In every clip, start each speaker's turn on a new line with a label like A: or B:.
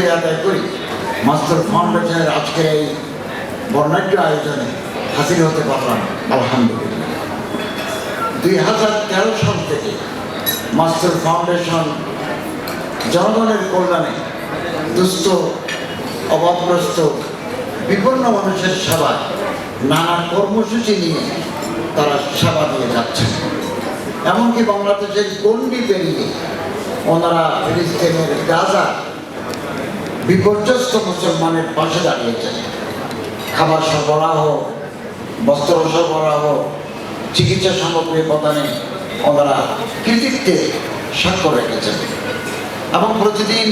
A: শুক্রিয়া আদায় করি। মাস্টার ফাউন্ডেশনের আজকের এই বর্ণাঢ্য আয়োজনে হতে পারলাম, আলহামদুলিল্লাহ। দুই হাজার তেরো সাল থেকে মাস্টার ফাউন্ডেশন জনগণের কল্যাণে দুস্থ অভাবগ্রস্ত বিপন্ন মানুষের সেবায় নানা কর্মসূচি নিয়ে তারা সেবা দিয়ে যাচ্ছে। এমনকি বাংলাদেশের গণ্ডি পেরিয়ে ওনারা ফিলিস্তিনের গাজা বিপর্যস্ত মুসলমানের পাশে দাঁড়িয়েছেন খাবার সরবরাহ, বস্ত্র সরবরাহ, চিকিৎসা সামগ্রী প্রদানে ওনারা কৃতিত্বে স্বাক্ষর রেখেছেন। এবং প্রতিদিন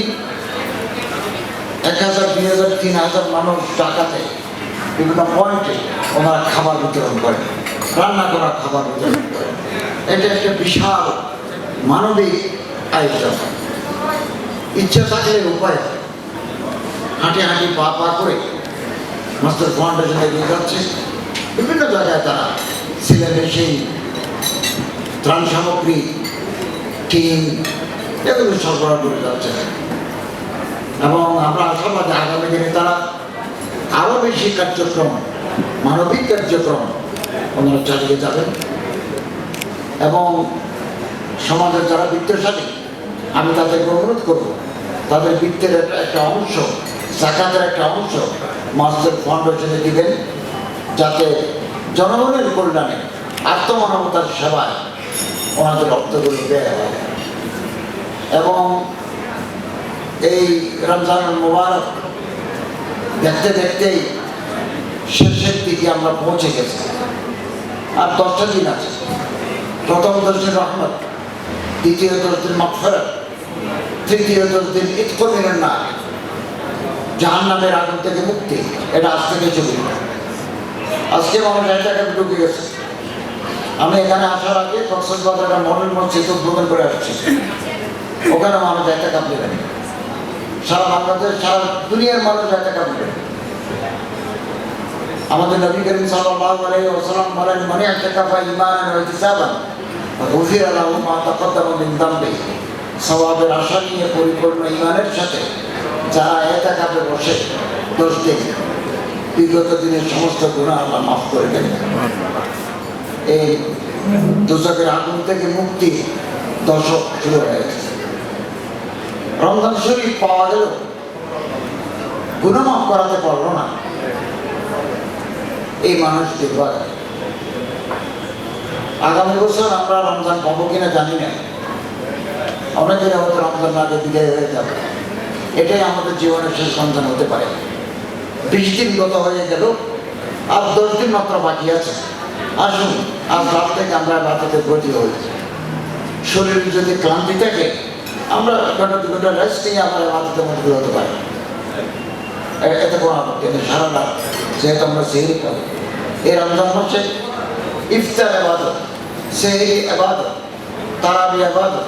A: এক হাজার, দুই হাজার, তিন হাজার মানুষ ডাকাতে বিভিন্ন পয়েন্টে ওনারা খাবার বিতরণ করেন, রান্না করা খাবার বিতরণ করেন। এটা একটা বিশাল মানবিক আয়োজন। ইচ্ছা থাকলে উপায়। হাঁটি হাঁটি পা পা করে মাস্টার ফাউন্ডেশন এগিয়ে যাচ্ছে। বিভিন্ন জায়গায় তারা সিলেটে সেই ত্রাণ সামগ্রী টিম এগুলো সরবরাহ করে যাচ্ছে। এবং আমরা আশাবাদী আগামী দিনে তারা আরও বেশি কার্যক্রম, মানবিক কার্যক্রম ওনারা চালিয়ে যাবেন। এবং সমাজের যারা বিত্তশালী, আমি তাদেরকে অনুরোধ করব, তাদের বৃত্তের একটা অংশ জাকাতের একটা অংশ মাসদের ফাউন্ডেশনে দিবেন, যাতে জনগণের কল্যাণে, আত্মমানবতার সেবায় ওনাদের অর্থগুলো দেয় হয়। এবং এই রমজান মোবারক দেখতে দেখতেই শেষের দিকে আমরা পৌঁছে গেছি। আর দশটা দিন আছে। প্রথম দশ দিন রহমত, দ্বিতীয় দশ দিন মকফরত তৃতীয় দশ দিন ইৎকমিনের না জাহান নামের আগুন থেকে মুক্তি। এটা আজ থেকে আজকে মানুষ এটাকে ঢুকে গেছে। আমি এখানে আসার আগে কক্সবাজারের মনের মসজিদ উদ্বোধন করে আসছি। ওখানে একটা সারা বাংলাদেশ, সারা দুনিয়ার মানুষ একটা কাপ আমাদের নবী করিম সাল্লাল্লাহু আলাইহি ওয়াসাল্লাম বলেন মানে একটা কাপা ইমানান ওয়া ইহতিসাবান? গফির লাহু মা তাকদ্দামা মিন সওয়াবের আশা নিয়ে পরিপূর্ণ সাথে যারা একা কাপে বসে দোষ দিন। বিগত দিনের সমস্ত গুণা আল্লাহ মাফ করে দেন। এই দুচকের আগুন থেকে মুক্তি দশক শুরু হয়ে গেছে রমজান শরীফ পাওয়া গেল। গুণমাফ করাতে পারল না। এই মানুষটি করে। আগামী বছর আমরা রমজান পাবো কিনা জানি না। অনেকের হয়তো রমজান আগে বিদায় হয়ে যাবে। এটাই আমাদের জীবনের সন্ধান হতে পারে। বিশ দিন গত হয়ে গেল, আর দশ দিন মাত্র বাকি আছে। আসুন আর রাত থেকে আমরা রাতে ব্রতী হয়েছি শরীর যদি ক্লান্তি থাকে, আমরা ঘণ্টা দু ঘণ্টা রেস্ট নিয়ে আমরা রাতে মধ্যে হতে পারি। এতে কোনো আপত্তি নেই, সারা রাত যেহেতু আমরা সেহরি করি এই রমজান হচ্ছে ইফতার আবাদত সেহরি আবাদত তারাবি আবাদত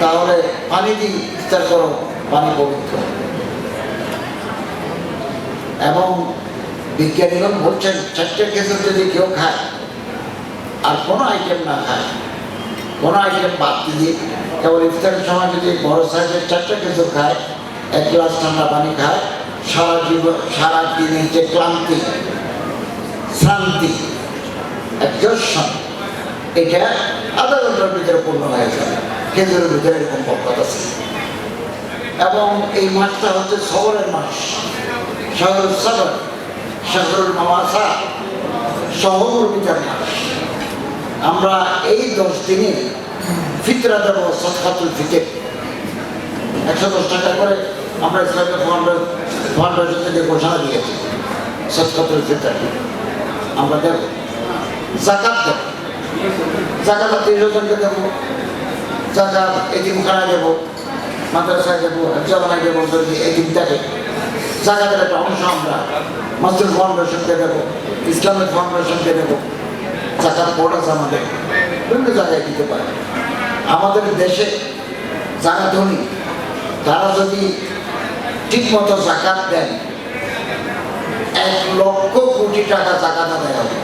A: তাহলে পানি দিয়ে ইফতার করো, পানি পবিত্র। এবং বিজ্ঞানীগণ বলছেন, চারটে খেজুর যদি কেউ খায়, আর কোনো আইটেম না খায়, কোনো আইটেম বাদ দিয়ে কেবল ইফতারের সময় যদি বড় সাইজের চারটে খেজুর খায়, এক গ্লাস ঠান্ডা পানি খায়, সারা জীবন, সারা দিনের যে ক্লান্তি, শ্রান্তি একজর্ষণ এটা আধা ঘণ্টার ভিতরে পূর্ণ হয়ে যাবে। খেজুরের ভিতরে এরকম বরকত আছে। এবং এই মাসটা হচ্ছে শহরের মাস। শহর সবর শহরুল মামাসা শহর বিচার মাস। আমরা এই দশ দিনে ফিতরা দেবো সৎকাতুল ফিতের। একশো দশ টাকা করে আমরা ইসলামিক ফাউন্ডেশন থেকে ঘোষণা দিয়েছি সৎকাতুল ফিতর। আমরা দেব। জাকাত দেব। জাকাত আত্মীয় স্বজনকে দেবো। জাকাত এটিমখানা দেবো, মাদ্রাসায় যাব জামানায় যাব যদি এই দিনটাকে জায়গাটার একটা অংশ আমরা। মাস্টার ফাউন্ডেশনকে দেবো, ইসলামিক ফাউন্ডেশনকে দেবো। জাকাত বোর্ড আছে আমাদের, বিভিন্ন জায়গায় দিতে পারে। আমাদের দেশে যারা ধনী, তারা যদি ঠিকমতো জাকাত দেন, এক লক্ষ কোটি টাকা জাকাত আদায় হবে।